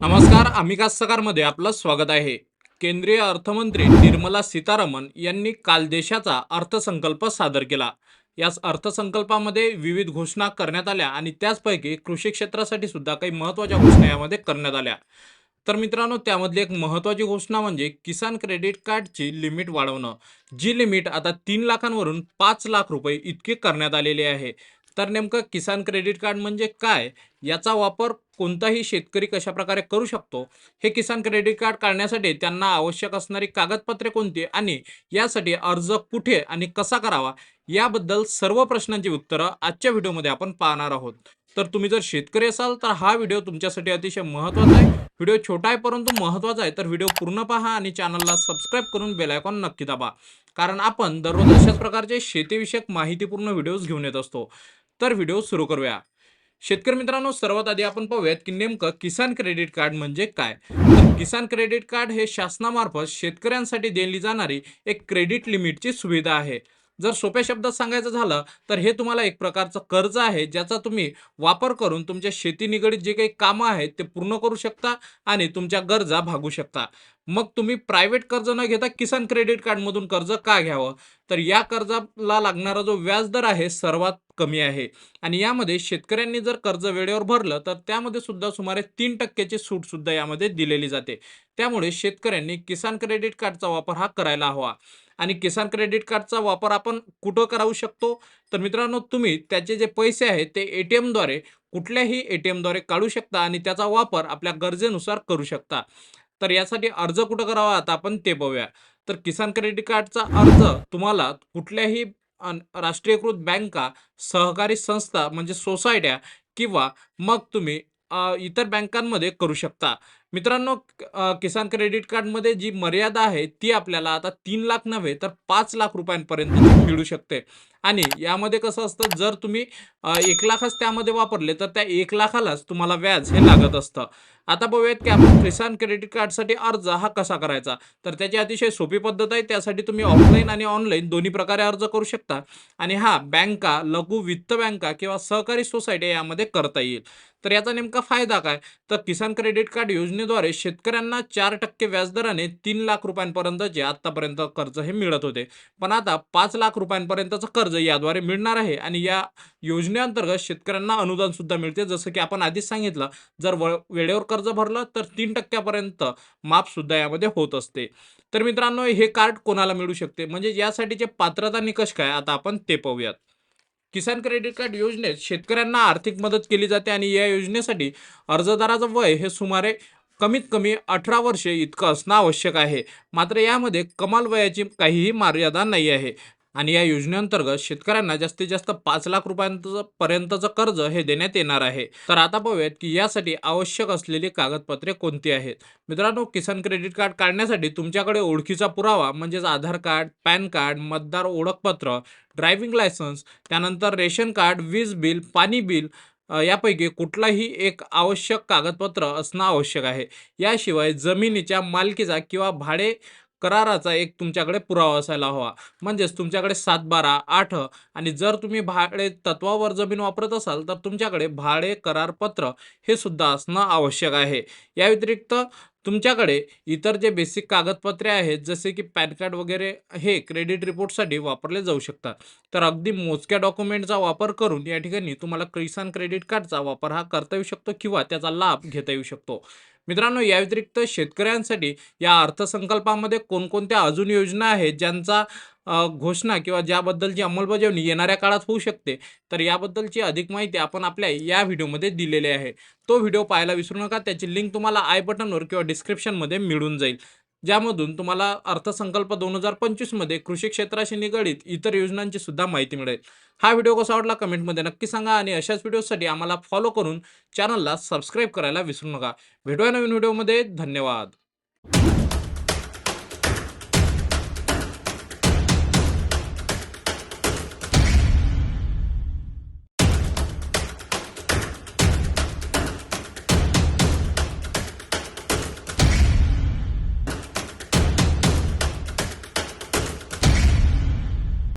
नमस्कार अमिका सकारमध्ये आपलं स्वागत आहे. केंद्रीय अर्थमंत्री निर्मला सीतारामन यांनी काल देशाचा अर्थसंकल्प सादर केला. याच अर्थसंकल्पामध्ये विविध घोषणा करण्यात आल्या आणि त्याचपैकी कृषी क्षेत्रासाठी सुद्धा काही महत्त्वाच्या घोषणा यामध्ये करण्यात आल्या. तर मित्रांनो त्यामधली एक महत्त्वाची घोषणा म्हणजे किसान क्रेडिट कार्डची लिमिट वाढवणं. जी लिमिट आता तीन लाखांवरून पाच लाख रुपये इतकी करण्यात आलेली आहे. तर नेमकं किसान क्रेडिट कार्ड म्हणजे काय? याचा वापर कोणताही शेतकरी कशा प्रकारे करू शकतो? हे किसान क्रेडिट कार्ड काढण्यासाठी त्यांना आवश्यक असणारी कागदपत्रे कोणती? आणि यासाठी अर्ज कुठे आणि कसा करावा? याबद्दल सर्व प्रश्नांची उत्तरं आजच्या व्हिडिओमध्ये आपण पाहणार आहोत. तर तुम्ही जर शेतकरी असाल तर हा व्हिडिओ तुमच्यासाठी अतिशय महत्त्वाचा आहे. व्हिडिओ छोटा आहे परंतु महत्त्वाचा आहे. तर व्हिडिओ पूर्ण पहा आणि चॅनलला सबस्क्राईब करून बेलायकॉन नक्की दाबा. कारण आपण दररोज अशाच प्रकारचे शेतीविषयक माहितीपूर्ण व्हिडिओज घेऊन येत असतो. तर व्हिडिओ सुरू करूया. शेतकरी मित्रांनो सर्वात आधी आपण पाहूयात की नेमकं किसान क्रेडिट कार्ड म्हणजे काय? किसान क्रेडिट कार्ड हे शासनामार्फत शेतकऱ्यांसाठी दिली जाणारी एक क्रेडिट लिमिटची सुविधा आहे. जर सोप्या शब्दात सांगायचं झालं तर हे तुम्हाला एक प्रकारचं कर्ज आहे ज्याचा तुम्ही वापर करून तुमच्या शेती निगडीत जे काही कामं आहेत ते पूर्ण करू शकता आणि तुमच्या गरजा भागू शकता. मग तुम्ही प्रायव्हेट कर्ज न घेता किसान क्रेडिट कार्डमधून कर्ज का घ्यावं? तर या कर्जाला लागणारा जो व्याजदर आहे सर्वात कमी आहे. आणि यामध्ये शेतकऱ्यांनी जर कर्ज वेळेवर भरलं तर त्यामध्ये सुद्धा सुमारे तीन टक्क्याची सूट सुद्धा यामध्ये दिलेली जाते. त्यामुळे शेतकऱ्यांनी किसान क्रेडिट कार्डचा वापर हा करायला हवा. आणि किसान क्रेडिट कार्डचा वापर आपण कुठं करावू शकतो? तर मित्रांनो तुम्ही त्याचे जे पैसे आहेत ते ए टी एमद्वारे कुठल्याही ए टी एमद्वारे काढू शकता आणि त्याचा वापर आपल्या गरजेनुसार करू शकता. तर यासाठी अर्ज कुठं करावा? आता आपण ते पाहूया तर किसान क्रेडिट कार्डचा अर्ज तुम्हाला कुठल्याही राष्ट्रीयकृत बँका सहकारी संस्था म्हणजे सोसायट्या किंवा मग तुम्ही इतर बँकांमध्ये करू शकता. मित्रांनो किसान क्रेडिट कार्डमध्ये जी मर्यादा आहे ती आपल्याला आता तीन लाख नव्हे तर पाच लाख रुपयांपर्यंत मिळू शकते. आणि यामध्ये कसं असतं जर तुम्ही एक लाखच त्यामध्ये वापरले तर त्या एक लाखालाच तुम्हाला व्याज हे लागत असतं. आता बघूयात की आपण किसान क्रेडिट कार्डसाठी अर्ज हा कसा करायचा? तर त्याची अतिशय सोपी पद्धत आहे. त्यासाठी तुम्ही ऑफलाईन आणि ऑनलाईन दोन्ही प्रकारे अर्ज करू शकता. आणि हा बँका लघु वित्त बँका किंवा सहकारी सोसायटी यामध्ये करता येईल. तर याचा नेमका फायदा काय? तर किसान क्रेडिट कार्ड योजनेद्वारे शेतकऱ्यांना चार टक्के व्याजदराने तीन लाख रुपयांपर्यंतचे आत्तापर्यंत कर्ज हे मिळत होते. पण आता पाच लाख रुपयांपर्यंतचं कर्ज याद्वारे मिळणार आहे. आणि या योजनेअंतर्गत शेतकऱ्यांना अनुदान सुद्धा मिळते. जसं की आपण आधीच सांगितलं जर व वेळेवर कर्ज भरलं तर तीन टक्क्यापर्यंत माफ सुद्धा यामध्ये होत असते. तर मित्रांनो हे कार्ड कोणाला मिळू शकते? म्हणजे यासाठीचे पात्रता निकष काय? आता आपण ते पाहूयात. किसान क्रेडिट कार्ड योजनेत शेतकऱ्यांना आर्थिक मदत केली जाते आणि या योजनेसाठी अर्जदाराचं वय हे सुमारे कमीत कमी अठरा वर्षे इतकं असणं आवश्यक आहे. मात्र यामध्ये कमाल वयाची काहीही मर्यादा नाही आहे. आणि या योजनेअंतर्गत शेतकऱ्यांना जास्तीत जास्त पाच लाख रुपयांचं पर्यंतचं कर्ज हे देण्यात येणार आहे. तर आता पाहूयात की यासाठी आवश्यक असलेली कागदपत्रे कोणती आहेत? मित्रांनो किसान क्रेडिट कार्ड काढण्यासाठी तुमच्याकडे ओळखीचा पुरावा म्हणजेच आधार कार्ड पॅन कार्ड मतदार ओळखपत्र ड्रायव्हिंग लायसन्स त्यानंतर रेशन कार्ड वीज बिल पाणी बिल यापैकी कुठलाही एक आवश्यक कागदपत्र असणं आवश्यक आहे. याशिवाय जमिनीच्या मालकीचा किंवा भाडे कराराचा एक तुमच्याकडे पुरावा असायला हवा. म्हणजेच तुमच्याकडे सात बारा आठ आणि जर तुम्ही भाडे तत्वावर जमीन वापरत असाल तर तुमच्याकडे भाडे करारपत्र हे सुद्धा असणं आवश्यक आहे. या व्यतिरिक्त तुमच्याकडे इतर जे बेसिक कागदपत्रे आहेत जसे की पॅन कार्ड वगैरे हे क्रेडिट रिपोर्टसाठी वापरले जाऊ शकतात. तर अगदी मोजक्या डॉक्युमेंटचा वापर करून या ठिकाणी तुम्हाला किसान क्रेडिट कार्डचा वापर हा करता येऊ शकतो किंवा त्याचा लाभ घेता येऊ शकतो. मित्रांनो या व्यतिरिक्त शेतकऱ्यांसाठी या अर्थसंकल्पामध्ये कोणकोणत्या अजून योजना आहेत ज्यांचा घोषणा किंवा ज्याबद्दलची अंमलबजावणी येणाऱ्या काळात होऊ शकते? तर याबद्दलची अधिक माहिती आपण आपल्या या व्हिडिओमध्ये दिलेली आहे. तो व्हिडिओ पाहायला विसरू नका त्याची लिंक तुम्हाला आय बटनवर किंवा डिस्क्रिप्शनमध्ये मिळून जाईल. ज्यामधून तुम्हाला अर्थसंकल्प दोन हजार पंचवीसमध्ये कृषी क्षेत्राशी निगडीत इतर योजनांची सुद्धा माहिती मिळेल. हा व्हिडिओ कसा वाटला कमेंटमध्ये नक्की सांगा आणि अशाच व्हिडिओसाठी आम्हाला फॉलो करून चॅनलला सबस्क्राईब करायला विसरू नका. भेटूया नवीन व्हिडिओमध्ये. धन्यवाद.